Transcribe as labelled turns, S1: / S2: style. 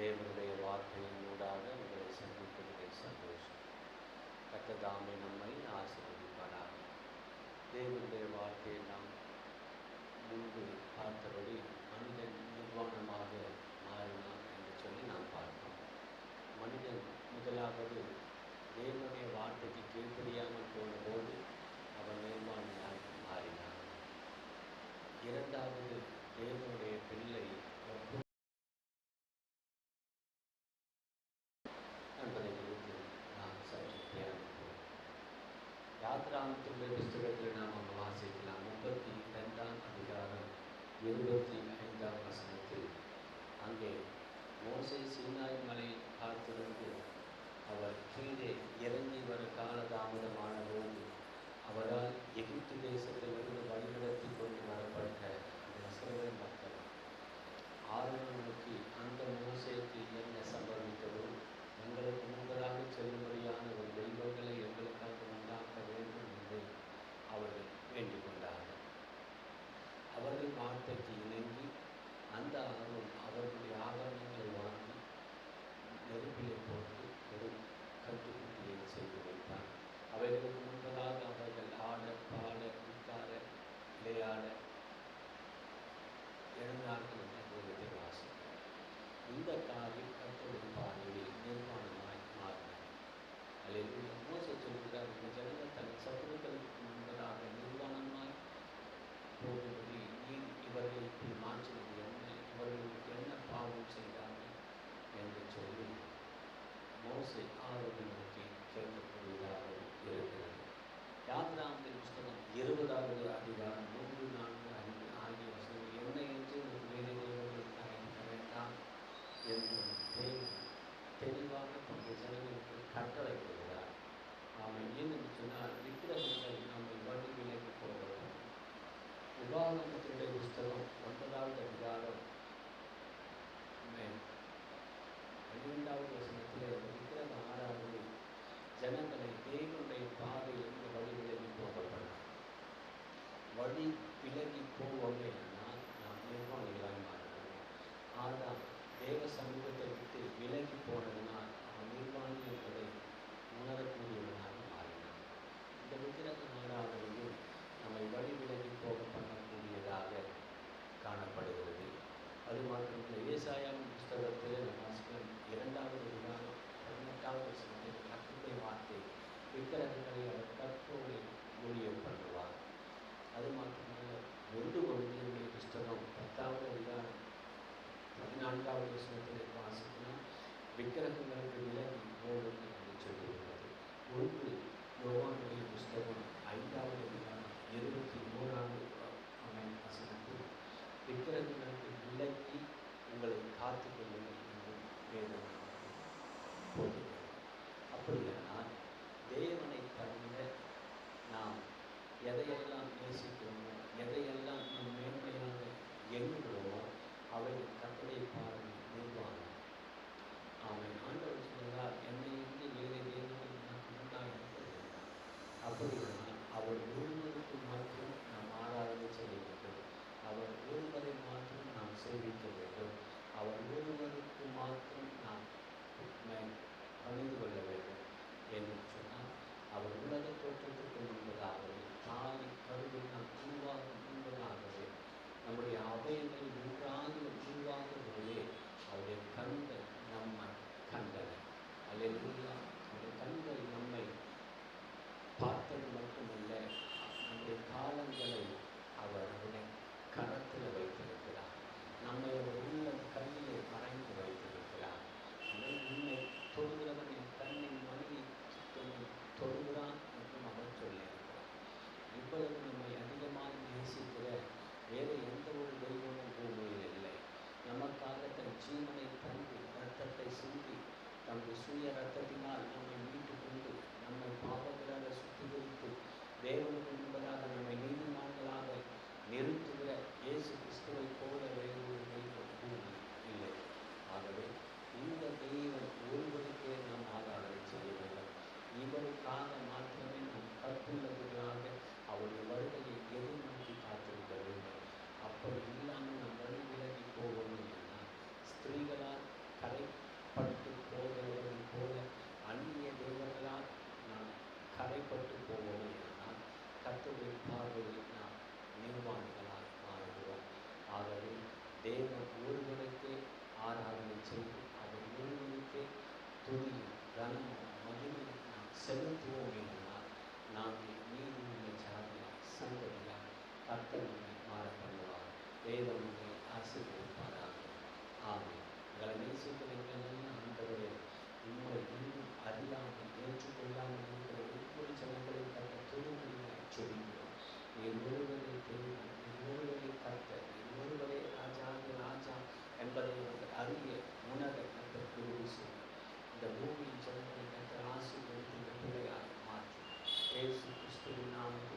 S1: தேவனுடைய வார்த்தையின் ஊடாக உங்களை சந்திப்பதிலே சந்தோஷம். கத்ததாமே நம்மை ஆசீர்வதிப்பாராக. தேவனுடைய வார்த்தையை நாம் முன்பு பார்த்தபடி மனிதன் நிர்வாணமாக மாறினான் என்று சொல்லி நாம் பார்க்கிறோம். மனிதன் முதலாவது தேவனுடைய வார்த்தைக்கு கீழ்ப்படியாமல் போனபோது அவன் நிர்வாணியாக மாறினான். இரண்டாவது தேவனுடைய யாத்ராமத்துடைய புஸ்தகத்தில் நாம் அங்கே வாசிக்கலாம். முப்பத்தி ரெண்டாம் அதிகாரம் இருபத்தி ஐந்தாம் வசனத்தில் அங்கே வார்த்தைக்கு இணங்கி அந்த ஆர்வம் அவருடைய ஆபரணங்களை வாங்கி நெருப்பிலை போட்டு வெறும் கருத்துக்குட்டியை செய்யும் புத்தகம் ஒன்பதாவது அதிகாரம் பன்னிரெண்டாவது வசனத்தில் இருக்கிற ஆறாவது ஜனங்களை தேவனுடைய பாதை எந்த வழி விலகி போகப்படலாம் வழி விலகி போவோமே ஆனால் நாம் நிர்வாணிகளாக விசுவாசத்தில் வாசிக்கலாம் விக்கிரகங்களுக்கு விலகி போடுங்க என்று சொல்லியிருக்கிறது ஒன்று யோவானுடைய புஸ்தகம் ஐந்தாவது அதிகாரம் இருபத்தி மூணாவது வசனத்தில் விக்கிரகங்களுக்கு விலகி உங்களை காத்து கொள்ளுங்கள் என்று வேதம் போதுகிறது அப்படியானால் தேவனை தவிர நாம் எதையெல்லாம் நேசிக்கிறோமோ எதையெல்லாம் எல்லூயா நம்முடைய கண்கள் நம்மை பார்த்தது மட்டுமல்ல நம்முடைய காலங்களை அவர் நம்முடைய கரத்தில் வைத்திருக்கிறார். நம்மை அவர் உள்ள கண்ணிலே மறைந்து வைத்திருக்கிறார். உன்னை தொழுகிறவன் என் கண்ணின் மணியை தொழுகிறான் கர்த்தர் மாற பண்ணுவார் வேதம் உங்களை ஆசீர்வதிப்பாராக. ஆமே உங்களை நேசிக்கிறீங்களா ஆண்டவரே உண்மை இன்னும் அறியாமல் ஏற்றுக்கொள்ளாமல் இருக்கிற ஒவ்வொரு ஜனங்களையும் கட்ட தொழுமையாய் சொல்கிறோம் நீ ஒருவரை தேவன் நீ ஒருவரை கத்த நீ ஒருவரை ராஜா ராஜா என்பதை அவர்கள் அறிய உணர கத்த குரு இந்த பூமியின் ஜனங்களை கத்த ஆசீர்வதிக்கின்ற பிள்ளையாக மாற்றும். இயேசு கிறிஸ்துவின் நாமத்தில்